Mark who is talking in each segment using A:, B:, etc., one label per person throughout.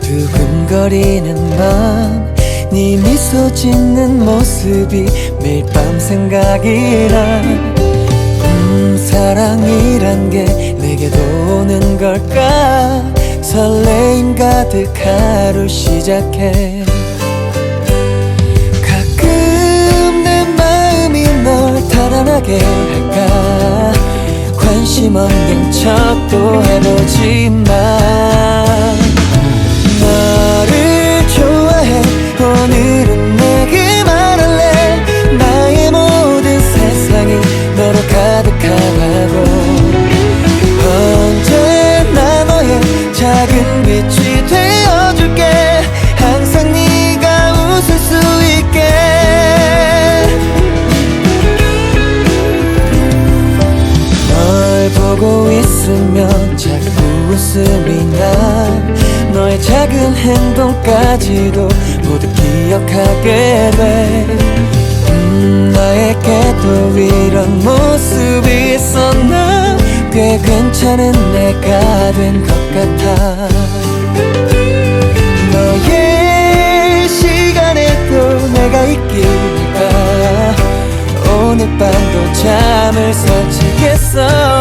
A: 두근거리는 맘네 미소 짓는 모습이 매일 밤 생각이 나 음, 사랑이란 게 내게도 오는 걸까? 설레임 가득 하루 시작해. 가끔 내 마음이 널 달아나게 할까? 관심 없는 척도 해보지만 웃음이 나 너의 작은 행동까지도 모두 기억하게 돼. 음, 나에게도 이런 모습이 있었나? 꽤 괜찮은 내가 된 것 같아. 너의 시간에도 내가 있기가 오늘 밤도 잠을 설치겠어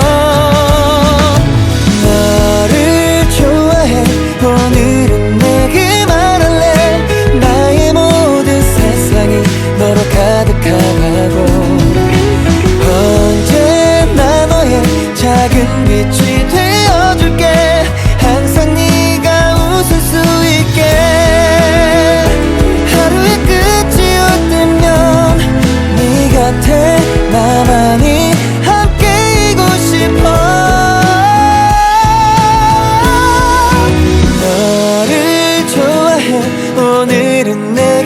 A: 오늘은 내